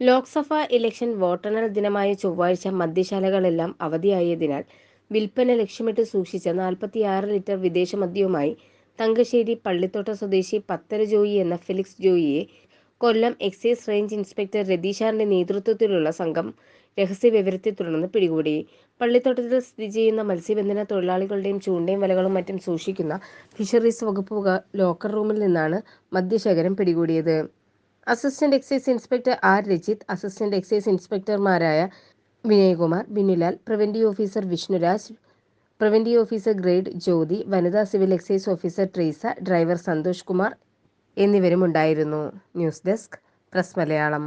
Lok Sabha election വോട്ടെണ്ണൽ ദിനമായ ചൊവ്വാഴ്ച മദ്യശാലകളെല്ലാം അവധിയായതിനാൽ വിൽപ്പന ലക്ഷ്യമിട്ട് സൂക്ഷിച്ച നാൽപ്പത്തിയാറ് ലിറ്റർ വിദേശ മദ്യവുമായി തങ്കശ്ശേരി പള്ളിത്തോട്ട സ്വദേശി പത്തര ജോയി എന്ന ഫിലിക്സ് ജോയിയെ കൊല്ലം എക്സൈസ് റേഞ്ച് ഇൻസ്പെക്ടർ രതീഷാറിന്റെ നേതൃത്വത്തിലുള്ള സംഘം രഹസ്യ രഹസ്യവിവരത്തെ തുടർന്ന് പിടികൂടി. പള്ളിത്തോട്ടത്തിൽ സ്ഥിതി ചെയ്യുന്ന മത്സ്യബന്ധന തൊഴിലാളികളുടെയും ചൂണ്ടയും വലകളും മറ്റും സൂക്ഷിക്കുന്ന ഫിഷറീസ് വകുപ്പ് ലോക്കർ റൂമിൽ നിന്നാണ് മദ്യശേഖരം പിടികൂടിയത്. Assistant excise inspector R Rajith assistant excise ഇൻസ്പെക്ടർമാരായ Vinayakumar Binulal preventive officer Vishnuraj preventive officer grade Jyothi വനിതാ civil excise officer Treesa driver Santhosh Kumar എന്നിവരും ഉണ്ടായിരുന്നു news desk press Malayalam.